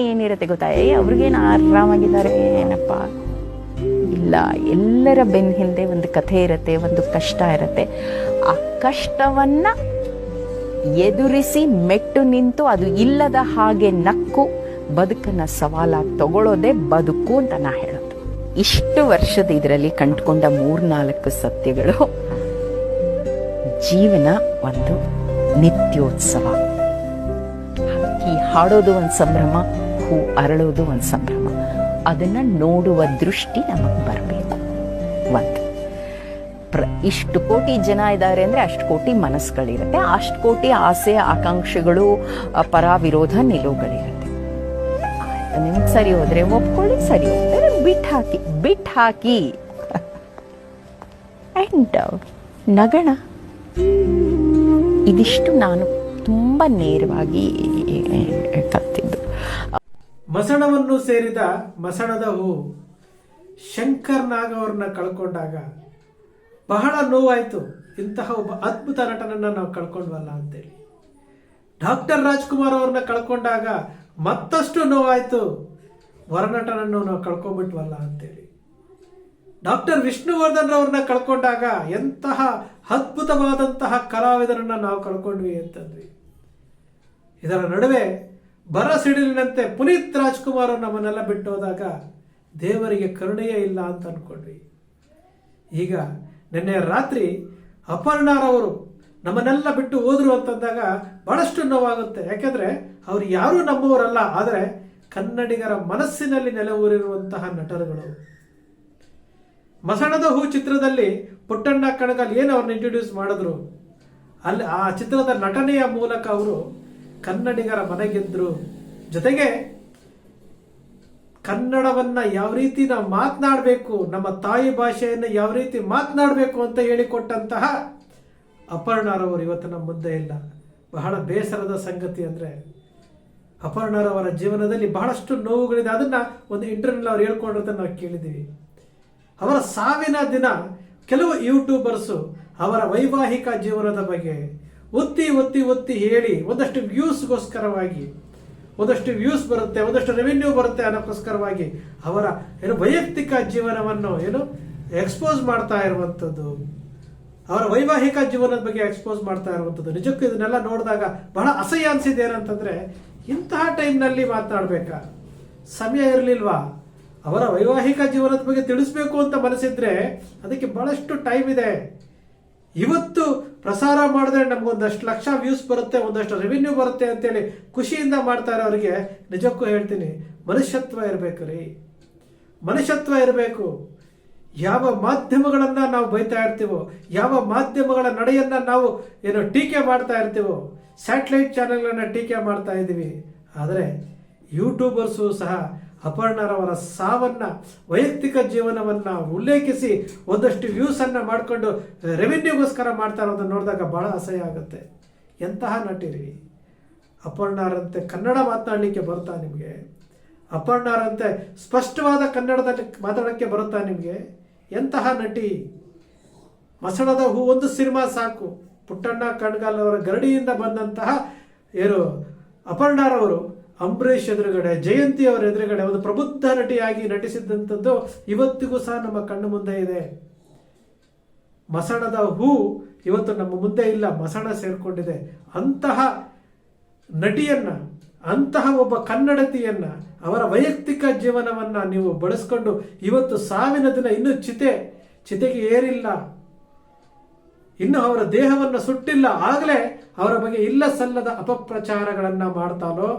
ಏನಿರುತ್ತೆ ಗೊತ್ತಾ? ಏ ಅವ್ರಿಗೇನು ಆರಾಮಾಗಿದ್ದಾರೆ? ಏನಪ್ಪ? ಇಲ್ಲ, ಎಲ್ಲರ ಬೆನ್ನ ಹಿಂದೆ ಒಂದು ಕಥೆ ಇರುತ್ತೆ, ಒಂದು ಕಷ್ಟ ಇರುತ್ತೆ. ಆ ಕಷ್ಟವನ್ನು ಎದುರಿಸಿ ಮೆಟ್ಟು ನಿಂತು ಅದು ಇಲ್ಲದ ಹಾಗೆ ನಕ್ಕು ಬದುಕನ್ನು ಸವಾಲಾಗಿ ತಗೊಳ್ಳೋದೇ ಬದುಕು ಅಂತ ನಾ ಹೇಳೋದು. ಇಷ್ಟು ವರ್ಷದ ಇದರಲ್ಲಿ ಕಂಡುಕೊಂಡ ಮೂರ್ನಾಲ್ಕು ಸತ್ಯಗಳು ಜೀವನ ಒಂದು ನಿತ್ಯೋತ್ಸವ. ಈ ಹಾಡೋದು ಒಂದು ಸಂಭ್ರಮ. ಹೂ ಅರಳೋದು ಒಂದು ಸಂಭ್ರಮ. ಅದನ್ನು ನೋಡುವ ದೃಷ್ಟಿ ನಮಗೆ ಬರಬೇಕು. ಒಂದು ಪ್ರ, ಇಷ್ಟು ಕೋಟಿ ಜನ ಇದ್ದಾರೆ ಅಂದರೆ ಅಷ್ಟು ಕೋಟಿ ಮನಸ್ಸುಗಳಿರುತ್ತೆ. ಅಷ್ಟು ಕೋಟಿ ಆಸೆ, ಆಕಾಂಕ್ಷೆಗಳು ಪರ ವಿರೋಧ ನಿಲುವುಗಳಿರುತ್ತೆ. ನಿಮ್ಗೆ ಸರಿ ಹೋದರೆ ಒಪ್ಕೊಳ್ಳಿ, ಸರಿ ಹೋದರೆ ಬಿಟ್ಟು ಹಾಕಿ ಬಿಟ್ಟು ಹಾಕಿ. ಆ್ಯಂಡ್ ನಗಣ. ಇದಿಷ್ಟು ನಾನು ತುಂಬ ನೇರವಾಗಿ ಕಲ್ತಿದ್ದು ಮಸಣವನ್ನು ಸೇರಿದ ಮಸಣದ ಹೂ ಶಂಕರ್ ನಾಗ್ ಅವ್ರನ್ನ ಕಳ್ಕೊಂಡಾಗ ಬಹಳ ನೋವಾಯಿತು. ಇಂತಹ ಒಬ್ಬ ಅದ್ಭುತ ನಟನನ್ನ ನಾವು ಕಳ್ಕೊಂಡ್ವಲ್ಲ ಅಂತೇಳಿ. ಡಾಕ್ಟರ್ ರಾಜ್ಕುಮಾರ್ ಅವ್ರನ್ನ ಕಳ್ಕೊಂಡಾಗ ಮತ್ತಷ್ಟು ನೋವಾಯಿತು. ವರನಟನನ್ನು ನಾವು ಕಳ್ಕೊಂಡ್ಬಿಟ್ವಲ್ಲ ಅಂತೇಳಿ. ಡಾಕ್ಟರ್ ವಿಷ್ಣುವರ್ಧನ್ ಅವ್ರನ್ನ ಕಳ್ಕೊಂಡಾಗ ಎಂತಹ ಅದ್ಭುತವಾದಂತಹ ಕಲಾವಿದರನ್ನ ನಾವು ಕಳ್ಕೊಂಡ್ವಿ ಅಂತಂದ್ವಿ. ಇದರ ನಡುವೆ ಬರ ಸಿಡಿಲಿನಂತೆ ಪುನೀತ್ ರಾಜ್ಕುಮಾರ್ ನಮ್ಮನ್ನೆಲ್ಲ ಬಿಟ್ಟು ಹೋದಾಗ ದೇವರಿಗೆ ಕರುಣೆಯೇ ಇಲ್ಲ ಅಂತ ಅನ್ಕೊಂಡ್ರಿ ಈಗ ನಿನ್ನೆ ರಾತ್ರಿ ಅಪರ್ಣಾರವರು ನಮ್ಮನ್ನೆಲ್ಲ ಬಿಟ್ಟು ಹೋದ್ರು ಅಂತಂದಾಗ ಬಹಳಷ್ಟು ನೋವಾಗುತ್ತೆ. ಯಾಕೆಂದರೆ ಅವ್ರು ಯಾರೂ ನಮ್ಮವರಲ್ಲ, ಆದರೆ ಕನ್ನಡಿಗರ ಮನಸ್ಸಿನಲ್ಲಿ ನೆಲೆಯೂರಿರುವಂತಹ ನಟರುಗಳು. ಮಸಣದ ಹೂ ಚಿತ್ರದಲ್ಲಿ ಪುಟ್ಟಣ್ಣ ಕಣಗಲ್ ಏನು ಅವ್ರನ್ನ ಇಂಟ್ರೊಡ್ಯೂಸ್ ಮಾಡಿದ್ರು? ಅಲ್ಲಿ ಆ ಚಿತ್ರದ ನಟನೆಯ ಮೂಲಕ ಅವರು ಕನ್ನಡಿಗರ ಮನೆಗೆದ್ರು. ಜೊತೆಗೆ ಕನ್ನಡವನ್ನ ಯಾವ ರೀತಿ ನಾವು ಮಾತನಾಡಬೇಕು, ನಮ್ಮ ತಾಯಿ ಭಾಷೆಯನ್ನು ಯಾವ ರೀತಿ ಮಾತನಾಡಬೇಕು ಅಂತ ಹೇಳಿಕೊಟ್ಟಂತಹ ಅಪರ್ಣರವರು ಇವತ್ತು ನಮ್ಮ ಮುಂದೆ ಇಲ್ಲ. ಬಹಳ ಬೇಸರದ ಸಂಗತಿ ಅಂದರೆ ಅಪರ್ಣರವರ ಜೀವನದಲ್ಲಿ ಬಹಳಷ್ಟು ನೋವುಗಳಿದೆ. ಅದನ್ನ ಒಂದು ಇಂಟರ್ವ್ಯೂನಲ್ಲಿ ಅವ್ರು ಹೇಳ್ಕೊಂಡಿರೋದನ್ನ ನಾವು ಕೇಳಿದ್ದೀವಿ. ಅವರ ಸಾವಿನ ದಿನ ಕೆಲವು ಯೂಟ್ಯೂಬರ್ಸು ಅವರ ವೈವಾಹಿಕ ಜೀವನದ ಬಗ್ಗೆ ಒತ್ತಿ ಒತ್ತಿ ಒತ್ತಿ ಹೇಳಿ ಒಂದಷ್ಟು ವ್ಯೂಸ್ಗೋಸ್ಕರವಾಗಿ, ಒಂದಷ್ಟು ವ್ಯೂಸ್ ಬರುತ್ತೆ, ಒಂದಷ್ಟು ರೆವೆನ್ಯೂ ಬರುತ್ತೆ ಅನ್ನೋಕ್ಕೋಸ್ಕರವಾಗಿ ಅವರ ಏನು ವೈಯಕ್ತಿಕ ಜೀವನವನ್ನು ಏನು ಎಕ್ಸ್ಪೋಸ್ ಮಾಡ್ತಾ ಇರುವಂಥದ್ದು, ಅವರ ವೈವಾಹಿಕ ಜೀವನದ ಬಗ್ಗೆ ಎಕ್ಸ್ಪೋಸ್ ಮಾಡ್ತಾ ಇರುವಂಥದ್ದು. ನಿಜಕ್ಕೂ ಇದನ್ನೆಲ್ಲ ನೋಡಿದಾಗ ಬಹಳ ಅಸಹ್ಯ ಅನಿಸಿದೆ ಏನಂತಂದ್ರೆ ಇಂತಹ ಟೈಮ್ನಲ್ಲಿ ಮಾತನಾಡಬೇಕಾ ಸಮಯ ಇರಲಿಲ್ವಾ? ಅವರ ವೈವಾಹಿಕ ಜೀವನದ ಬಗ್ಗೆ ತಿಳಿಸ್ಬೇಕು ಅಂತ ಮನಸ್ಸಿದ್ರೆ ಅದಕ್ಕೆ ಬಹಳಷ್ಟು ಟೈಮ್ ಇದೆ. ಇವತ್ತು ಪ್ರಸಾರ ಮಾಡಿದ್ರೆ ನಮ್ಗೊಂದಷ್ಟು ಲಕ್ಷ ವ್ಯೂಸ್ ಬರುತ್ತೆ, ಒಂದಷ್ಟು ರೆವಿನ್ಯೂ ಬರುತ್ತೆ ಅಂತೇಳಿ ಖುಷಿಯಿಂದ ಮಾಡ್ತಾರೆ ಅವರಿಗೆ ನಿಜಕ್ಕೂ ಹೇಳ್ತೀನಿ, ಮನುಷ್ಯತ್ವ ಇರಬೇಕು ರೀ ಮನುಷ್ಯತ್ವ ಇರಬೇಕು. ಯಾವ ಮಾಧ್ಯಮಗಳನ್ನ ನಾವು ಬೈತಾ ಇರ್ತೀವೋ, ಯಾವ ಮಾಧ್ಯಮಗಳ ನಡೆಯನ್ನ ನಾವು ಏನು ಟೀಕೆ ಮಾಡ್ತಾ ಇರ್ತೀವೋ ಸ್ಯಾಟಲೈಟ್ ಚಾನೆಲ್ಗಳನ್ನ ಟೀಕೆ ಮಾಡ್ತಾ ಇದ್ದೀವಿ. ಆದರೆ ಯೂಟ್ಯೂಬರ್ಸು ಸಹ ಅಪರ್ಣರವರ ಸಾವನ್ನ, ವೈಯಕ್ತಿಕ ಜೀವನವನ್ನ ಉಲ್ಲೇಖಿಸಿ ಒಂದಷ್ಟು ವ್ಯೂಸ್ ಅನ್ನ ಮಾಡಿಕೊಂಡು ರೆವಿನ್ಯೂಗೋಸ್ಕರ ಮಾಡ್ತಾ ಅಂತ ನೋಡಿದಾಗ ಬಹಳ ಅಸಹ್ಯ ಆಗುತ್ತೆ. ಎಂತಹ ನಟಿರಿ? ಅಪರ್ಣಾರಂತೆ ಕನ್ನಡ ಮಾತನಾಡಲಿಕ್ಕೆ ಬರುತ್ತಾ ನಿಮಗೆ? ಅಪರ್ಣಾರಂತೆ ಸ್ಪಷ್ಟವಾದ ಕನ್ನಡದಲ್ಲಿ ಮಾತಾಡೋಕ್ಕೆ ಬರುತ್ತಾ ನಿಮಗೆ? ಎಂತಹ ನಟಿ? ಮಸಣದ ಹೂ ಒಂದು ಸಿನಿಮಾ ಸಾಕು. ಪುಟ್ಟಣ್ಣ ಕಣ್ಗಾಲ್ ಅವರ ಗರಡಿಯಿಂದ ಬಂದಂತಹ ಏನು ಅಪರ್ಣಾರವರು. ಅಂಬರೀಷ್ ಎದುರುಗಡೆ, ಜಯಂತಿ ಅವರ ಎದುರುಗಡೆ ಒಂದು ಪ್ರಬುದ್ಧ ನಟಿಯಾಗಿ ನಟಿಸಿದ್ದಂಥದ್ದು ಇವತ್ತಿಗೂ ಸಹ ನಮ್ಮ ಕಣ್ಣು ಮುಂದೆ ಇದೆ. ಮಸಣದ ಹೂ ಇವತ್ತು ನಮ್ಮ ಮುಂದೆ ಇಲ್ಲ, ಮಸಣ ಸೇರಿಕೊಂಡಿದೆ. ಅಂತಹ ನಟಿಯನ್ನ, ಅಂತಹ ಒಬ್ಬ ಕನ್ನಡತಿಯನ್ನ, ಅವರ ವೈಯಕ್ತಿಕ ಜೀವನವನ್ನ ನೀವು ಬಳಸ್ಕೊಂಡು ಇವತ್ತು ಸಾವಿನ ದಿನ ಇನ್ನೂ ಚಿತೆ, ಚಿತೆಗೆ ಏರಿಲ್ಲ. ಇನ್ನು ಅವರ ದೇಹವನ್ನು ಸುಟ್ಟಿಲ್ಲ, ಆಗಲೇ ಅವರ ಬಗ್ಗೆ ಇಲ್ಲ ಸಲ್ಲದ ಅಪಪ್ರಚಾರಗಳನ್ನು ಮಾಡ್ತಾನೋ?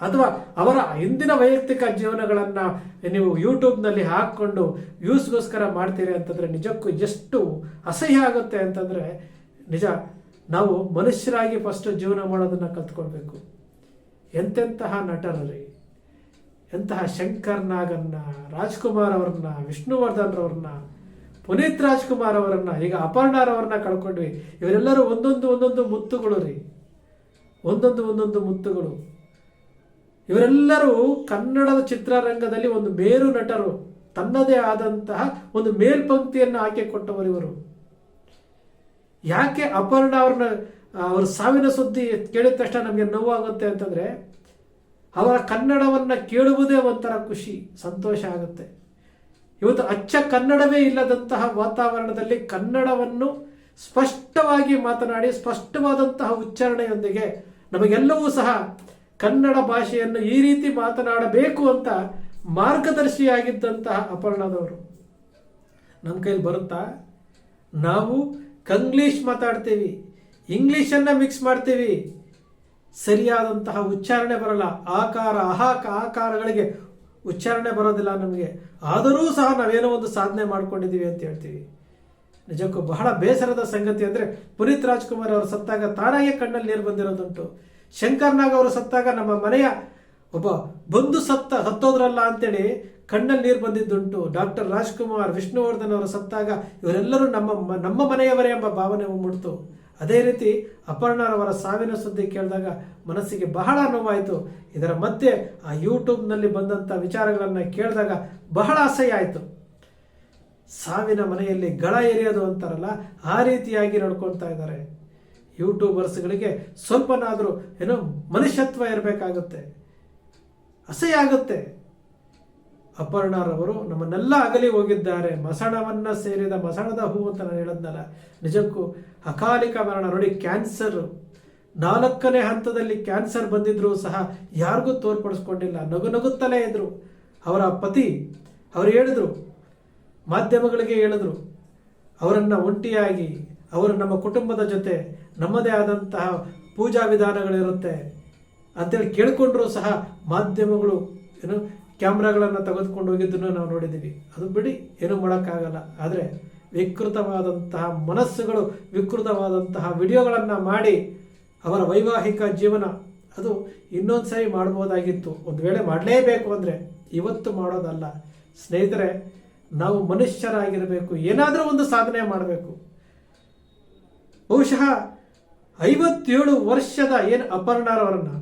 ಅಥವಾ ಅವರ ಹಿಂದಿನ ವೈಯಕ್ತಿಕ ಜೀವನಗಳನ್ನು ನೀವು ಯೂಟ್ಯೂಬ್ನಲ್ಲಿ ಹಾಕ್ಕೊಂಡು ವ್ಯೂಸ್ಗೋಸ್ಕರ ಮಾಡ್ತೀರಿ ಅಂತಂದ್ರೆ ನಿಜಕ್ಕೂ ಎಷ್ಟು ಅಸಹ್ಯ ಆಗುತ್ತೆ ಅಂತಂದ್ರೆ ನಿಜ, ನಾವು ಮನುಷ್ಯರಾಗಿ ಫಸ್ಟ್ ಜೀವನ ಮಾಡೋದನ್ನ ಕಲ್ತ್ಕೊಳ್ಬೇಕು. ಎಂತೆಂತಹ ನಟರಲ್ಲಿ ಎಂತಹ ಶಂಕರ್ ನಾಗನ್ನ ರಾಜ್ಕುಮಾರ್ ಅವ್ರನ್ನ, ವಿಷ್ಣುವರ್ಧನ್ ಅವ್ರನ್ನ, ಪುನೀತ್ ರಾಜ್ಕುಮಾರ್ ಅವರನ್ನ, ಈಗ ಅಪರ್ಣಾರ್ ಅವ್ರನ್ನ ಕಳ್ಕೊಂಡ್ವಿ. ಇವರೆಲ್ಲರೂ ಒಂದೊಂದು ಒಂದೊಂದು ಮುತ್ತುಗಳು ರೀ. ಒಂದೊಂದು ಒಂದೊಂದು ಮುತ್ತುಗಳು. ಇವರೆಲ್ಲರೂ ಕನ್ನಡದ ಚಿತ್ರರಂಗದಲ್ಲಿ ಒಂದು ಮೇರು ನಟರು, ತನ್ನದೇ ಆದಂತಹ ಒಂದು ಮೇಲ್ಪಂಕ್ತಿಯನ್ನು ಕೊಟ್ಟವರು ಇವರು. ಯಾಕೆ ಅಪರ್ಣ ಅವ್ರನ್ನ ಅವ್ರ ಸಾವಿನ ಸುದ್ದಿ ಕೇಳಿದ ತಕ್ಷಣ ನಮಗೆ ನೋವಾಗುತ್ತೆ ಅಂತಂದ್ರೆ, ಅವರ ಕನ್ನಡವನ್ನು ಕೇಳುವುದೇ ಒಂಥರ ಖುಷಿ, ಸಂತೋಷ ಆಗುತ್ತೆ. ಇವತ್ತು ಅಚ್ಚ ಕನ್ನಡವೇ ಇಲ್ಲದಂತಹ ವಾತಾವರಣದಲ್ಲಿ ಕನ್ನಡವನ್ನು ಸ್ಪಷ್ಟವಾಗಿ ಮಾತನಾಡಿ, ಸ್ಪಷ್ಟವಾದಂತಹ ಉಚ್ಚಾರಣೆಯೊಂದಿಗೆ ನಮಗೆಲ್ಲವೂ ಸಹ ಕನ್ನಡ ಭಾಷೆಯನ್ನು ಈ ರೀತಿ ಮಾತನಾಡಬೇಕು ಅಂತ ಮಾರ್ಗದರ್ಶಿಯಾಗಿದ್ದಂತಹ ಅಪರ್ಣದವರು. ನಮ್ಮ ಕೈಲಿ ಬರುತ್ತಾ? ನಾವು ಕಂಗ್ಲೀಷ್ ಮಾತಾಡ್ತೀವಿ, ಇಂಗ್ಲೀಷನ್ನು ಮಿಕ್ಸ್ ಮಾಡ್ತೀವಿ. ಸರಿಯಾದಂತಹ ಉಚ್ಚಾರಣೆ ಬರಲ್ಲ, ಆಕಾರ, ಅಹಾಕ, ಆಕಾರಗಳಿಗೆ ಉಚ್ಚಾರಣೆ ಬರೋದಿಲ್ಲ ನಮಗೆ. ಆದರೂ ಸಹ ನಾವೇನೋ ಒಂದು ಸಾಧನೆ ಮಾಡ್ಕೊಂಡಿದ್ದೀವಿ ಅಂತ ಹೇಳ್ತೀವಿ. ನಿಜಕ್ಕೂ ಬಹಳ ಬೇಸರದ ಸಂಗತಿ ಅಂದರೆ ಪುನೀತ್ ರಾಜ್ಕುಮಾರ್ ಅವರು ಸತ್ತಾಗ ತಾನಾಗೆ ಕಣ್ಣಲ್ಲಿ ನೀರು ಬಂದಿರೋದುಂಟು. ಶಂಕರ್ ನಾಗ್ ಅವರು ಸತ್ತಾಗ ನಮ್ಮ ಮನೆಯ ಒಬ್ಬ ಬಂಧು ಸತ್ತ, ಸತ್ತೋದ್ರಲ್ಲ ಅಂತೇಳಿ ಕಣ್ಣಲ್ಲಿ ನೀರು ಬಂದಿದ್ದುಂಟು. ಡಾಕ್ಟರ್ ರಾಜ್ಕುಮಾರ್ ವಿಷ್ಣುವರ್ಧನ್ ಅವರು ಸತ್ತಾಗ ಇವರೆಲ್ಲರೂ ನಮ್ಮ ನಮ್ಮ ಮನೆಯವರೇ ಎಂಬ ಭಾವನೆ ಮೂಡ್ತು ಅದೇ ರೀತಿ ಅಪರ್ಣರವರ ಸಾವಿನ ಸುದ್ದಿ ಕೇಳಿದಾಗ ಮನಸ್ಸಿಗೆ ಬಹಳ ನೋವಾಯಿತು. ಇದರ ಮಧ್ಯೆ ಆ ಯೂಟ್ಯೂಬ್ನಲ್ಲಿ ಬಂದಂಥ ವಿಚಾರಗಳನ್ನು ಕೇಳಿದಾಗ ಬಹಳ ಅಸಹ್ಯ ಆಯಿತು. ಸಾವಿನ ಮನೆಯಲ್ಲಿ ಗಳ ಎರೆಯೋದು ಅಂತಾರಲ್ಲ, ಆ ರೀತಿಯಾಗಿ ನಡ್ಕೊಳ್ತಾ ಇದ್ದಾರೆ. ಯೂಟ್ಯೂಬರ್ಸ್ಗಳಿಗೆ ಸ್ವಲ್ಪನಾದರೂ ಏನೋ ಮನುಷ್ಯತ್ವ ಇರಬೇಕಾಗುತ್ತೆ. ಅಸಹ್ಯ ಆಗುತ್ತೆ. ಅಪರ್ಣರವರು ನಮ್ಮನ್ನೆಲ್ಲ ಅಗಲಿ ಹೋಗಿದ್ದಾರೆ. ಮಸಣವನ್ನ ಸೇರಿದ ಮಸಣದ ಹೂ ಅಂತ ನಾನು ಹೇಳದ್ನಲ್ಲ. ನಿಜಕ್ಕೂ ಅಕಾಲಿಕ ಮರಣ. ನೋಡಿ, ಕ್ಯಾನ್ಸರ್. ನಾಲ್ಕನೇ ಹಂತದಲ್ಲಿ ಕ್ಯಾನ್ಸರ್ ಬಂದಿದ್ರು ಸಹ ಯಾರಿಗೂ ತೋರ್ಪಡಿಸ್ಕೊಂಡಿಲ್ಲ. ನಗು ನಗುತ್ತಲೇ ಇದ್ರು. ಅವರ ಪತಿ, ಅವರು ಹೇಳಿದ್ರು, ಮಾಧ್ಯಮಗಳಿಗೆ ಹೇಳಿದ್ರು, ಅವರನ್ನು ಒಂಟಿಯಾಗಿ, ಅವರು ನಮ್ಮ ಕುಟುಂಬದ ಜೊತೆ ನಮ್ಮದೇ ಆದಂತಹ ಪೂಜಾ ವಿಧಾನಗಳಿರುತ್ತೆ ಅಂತೇಳಿ ಕೇಳಿಕೊಂಡ್ರೂ ಸಹ ಮಾಧ್ಯಮಗಳು ಏನು ಕ್ಯಾಮ್ರಾಗಳನ್ನು ತೆಗೆದುಕೊಂಡು ಹೋಗಿದ್ದನ್ನು ನಾವು ನೋಡಿದ್ದೀವಿ. ಅದು ಬಿಡಿ, ಏನು ಮಾಡೋಕ್ಕಾಗಲ್ಲ. ಆದರೆ ವಿಕೃತವಾದಂತಹ ಮನಸ್ಸುಗಳು, ವಿಕೃತವಾದಂತಹ ವಿಡಿಯೋಗಳನ್ನು ಮಾಡಿ ಅವರ ವೈವಾಹಿಕ ಜೀವನ, ಅದು ಇನ್ನೊಂದು ಸಾರಿ ಮಾಡ್ಬೋದಾಗಿತ್ತು. ಒಂದು ವೇಳೆ ಮಾಡಲೇಬೇಕು ಅಂದರೆ ಇವತ್ತು ಮಾಡೋದಲ್ಲ. ಸ್ನೇಹಿತರೆ, ನಾವು ಮನುಷ್ಯರಾಗಿರಬೇಕು. ಏನಾದರೂ ಒಂದು ಸಾಧನೆ ಮಾಡಬೇಕು. ಬಹುಶಃ ಐವತ್ತೇಳು ವರ್ಷದ ಏನು ಅಪರ್ಣರವರನ್ನ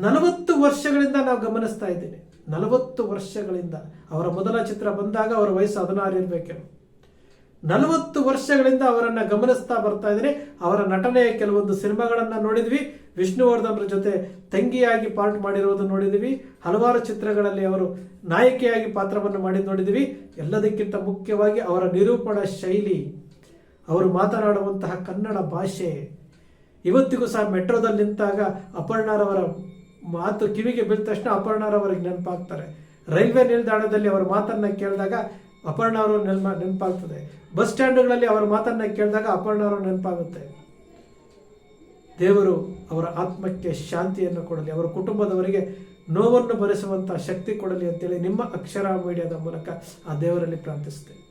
ನಲವತ್ತು ವರ್ಷಗಳಿಂದ ನಾವು ಗಮನಿಸ್ತಾ ಇದ್ದೇನೆ. ನಲವತ್ತು ವರ್ಷಗಳಿಂದ. ಅವರ ಮೊದಲ ಚಿತ್ರ ಬಂದಾಗ ಅವರ ವಯಸ್ಸು ಹದಿನಾರು ಇರಬೇಕೇನು. ನಲವತ್ತು ವರ್ಷಗಳಿಂದ ಅವರನ್ನ ಗಮನಿಸ್ತಾ ಬರ್ತಾ ಇದ್ದೀನಿ. ಅವರ ನಟನೆಯ ಕೆಲವೊಂದು ಸಿನಿಮಾಗಳನ್ನ ನೋಡಿದ್ವಿ. ವಿಷ್ಣುವರ್ಧನ್ರ ಜೊತೆ ತಂಗಿಯಾಗಿ ಪಾರ್ಟ್ ಮಾಡಿರುವುದನ್ನು ನೋಡಿದ್ವಿ. ಹಲವಾರು ಚಿತ್ರಗಳಲ್ಲಿ ಅವರು ನಾಯಕಿಯಾಗಿ ಪಾತ್ರವನ್ನು ಮಾಡಿ ನೋಡಿದ್ವಿ. ಎಲ್ಲದಕ್ಕಿಂತ ಮುಖ್ಯವಾಗಿ ಅವರ ನಿರೂಪಣ ಶೈಲಿ. ಅವರು ಮಾತನಾಡುವಂತಹ ಕನ್ನಡ ಭಾಷೆ. ಇವತ್ತಿಗೂ ಸಹ ಮೆಟ್ರೋದಲ್ಲಿ ನಿಂತಾಗ ಅಪರ್ಣಾರವರ ಮಾತು ಕಿವಿಗೆ ಬಿದ್ದ ತಕ್ಷಣ ಅಪರ್ಣಾರವರಿಗೆ ನೆನಪಾಗ್ತಾರೆ. ರೈಲ್ವೆ ನಿಲ್ದಾಣದಲ್ಲಿ ಅವರ ಮಾತನ್ನ ಕೇಳಿದಾಗ ಅಪರ್ಣ ಅವರು ನೆನ್ಪ, ನೆನಪಾಗ್ತದೆ. ಬಸ್ ಸ್ಟ್ಯಾಂಡ್ಗಳಲ್ಲಿ ಅವರ ಮಾತನ್ನ ಕೇಳಿದಾಗ ಅಪರ್ಣ ಅವರು ನೆನಪಾಗುತ್ತೆ. ದೇವರು ಅವರ ಆತ್ಮಕ್ಕೆ ಶಾಂತಿಯನ್ನು ಕೊಡಲಿ, ಅವರ ಕುಟುಂಬದವರಿಗೆ ನೋವನ್ನು ಭರಿಸುವಂತಹ ಶಕ್ತಿ ಕೊಡಲಿ ಅಂತೇಳಿ ನಿಮ್ಮ ಅಕ್ಷರ ಮೀಡಿಯಾದ ಮೂಲಕ ಆ ದೇವರಲ್ಲಿ ಪ್ರಾರ್ಥಿಸ್ತೇನೆ